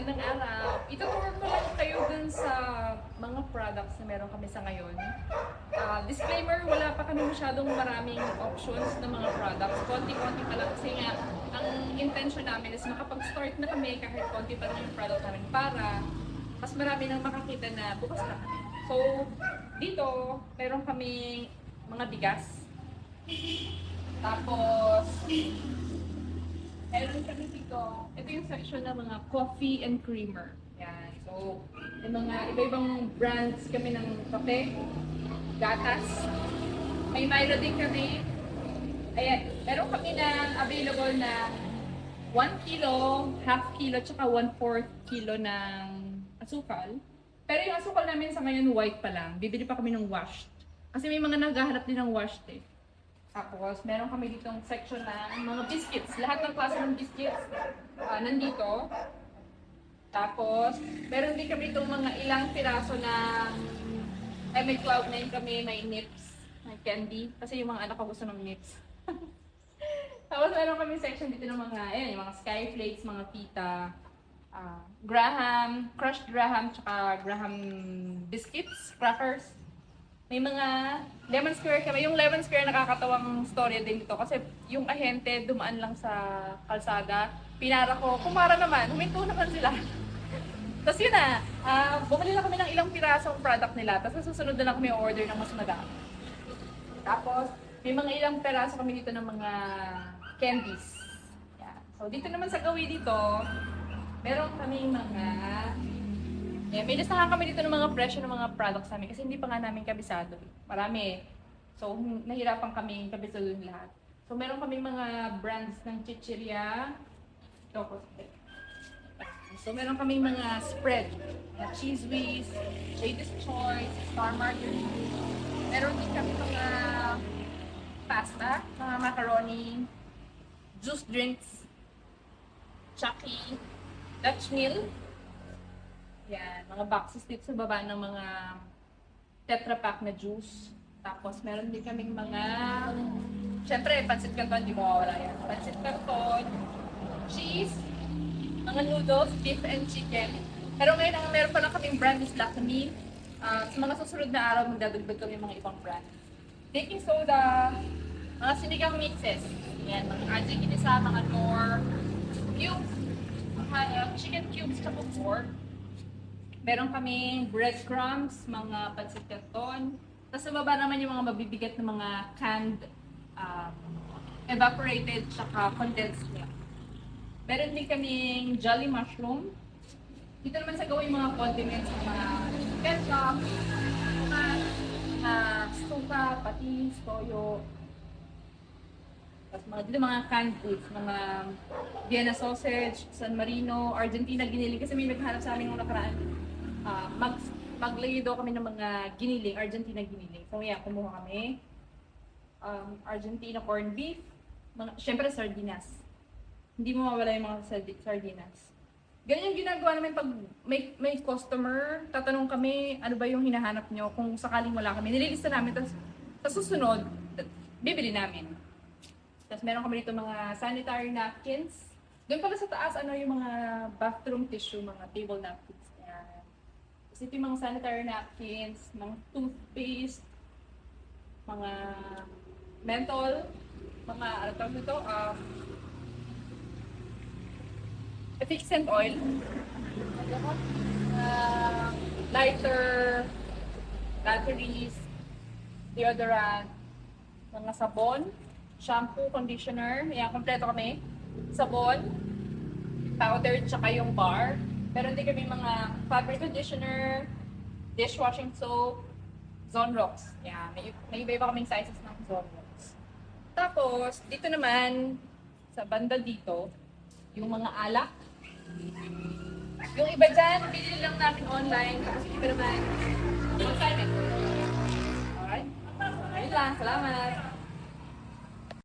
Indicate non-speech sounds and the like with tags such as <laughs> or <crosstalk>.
magandang araw. Itutour ko lang kayo dun sa mga products na meron kami sa ngayon. Ah, disclaimer, wala pa kami masyadong maraming options ng mga products. Konti-konti pa lang kasi nga, ang intention namin is makapag-start na kami kahit konti pa lang yung product namin para mas marami nang makakita na bukas na kami. So, dito, meron kaming mga bigas. Tapos, kami ito yung section ng mga coffee and creamer. Yan. So, yung mga iba-ibang brands kami ng kape, gatas. May Milo din kami. Ayan, meron kami na available na 1 kilo, half kilo, tsaka 1 4 kilo ng asukal. Pero yung asukal namin sa ngayon white pa lang. Bibili pa kami ng washed. Kasi may mga naghahanap din ng washed eh. Tapos, meron kami ditong section ng mga biscuits. Lahat ng klase ng biscuits ah, nandito. Tapos, meron din kami itong mga ilang piraso ng ay may Cloud9 kami, may nips, may candy. Kasi yung mga anak ko gusto ng nips. <laughs> Tapos meron kami section dito ng mga, ayan, yung mga skyflakes, mga pita, ah, graham, crushed graham, tsaka graham biscuits, crackers. May mga lemon square kami. Yung lemon square nakakatawang story din dito kasi yung ahente dumaan lang sa kalsada. Pinara ko, kumara naman, huminto naman sila. <laughs> Tapos yun na, ah, bumili na kami ng ilang pirasong product nila. Tapos susunod na lang kami order ng mas madami. Tapos, may mga ilang peraso kami dito ng mga candies. Yan. So, dito naman sa gawi dito, meron kami mga... Yeah, may listahan kami dito ng mga presyo ng mga products namin kasi hindi pa nga namin kabisado. Marami. So, hmm, nahirapan kami kabisado yung lahat. So, meron kami mga brands ng chichirya. So, meron kami mga spread. Mga cheese whiz, Lady's Choice, Star Margarine. Meron din kami mga pasta, mga macaroni, juice drinks, Chucky, Dutch meal. Yan, mga boxes dito sa baba ng mga Tetra Pak na juice. Tapos meron din kaming mga, syempre, pancit canton, di mawawala yan. Pancit canton, cheese, mga noodles, beef and chicken. Pero ngayon, ang meron pa lang kaming brand is Lakme. Ah, sa mga susunod na araw, magdadagdag kami mga ibang brand. Baking soda, mga sinigang mixes. Yan, mga aji ginisa, mga nor, cubes, mga uh, chicken cubes, tsaka pork. Meron kaming breadcrumbs, mga pancit. Tapos sa baba naman yung mga mabibigat na mga canned, um, evaporated, tsaka condensed milk. Meron din kaming jolly mushroom. Dito naman sa gawin mga condiments, mga ketchup, mga uh, suka, patis, toyo. Tapos mga dito mga canned goods, mga Vienna sausage, San Marino, Argentina giniling. Kasi may naghanap sa amin nung nakaraan. Ah, mag maglagay daw kami ng mga giniling, Argentina giniling. So yeah, kumuha kami. Um, Argentina corned beef, mga, syempre sardinas. Hindi mo mawala yung mga sardi- sardinas. Ganyan yung ginagawa namin pag may, may customer, tatanong kami ano ba yung hinahanap nyo kung sakaling wala kami. Nililista namin, tapos sa susunod, bibili namin. Tapos meron kami dito mga sanitary napkins. Doon pala sa taas, ano yung mga bathroom tissue, mga table napkins. Yung mga sanitary napkins, mga toothpaste, mga menthol, mga ano tawag nito, um, efficient oil, uh, lighter, batteries, deodorant, mga sabon, shampoo, conditioner, yan, kompleto kami. Sabon, powder, tsaka yung bar. Meron din kami mga fabric conditioner, dishwashing soap, Zonrox. Yan, may, may iba-iba kaming sizes ng Zonrox. Tapos, dito naman, sa banda dito, yung mga alak. Yung iba dyan, binili lang namin online. Tapos yung iba naman, on-site. Alright? Ayun lang, salamat.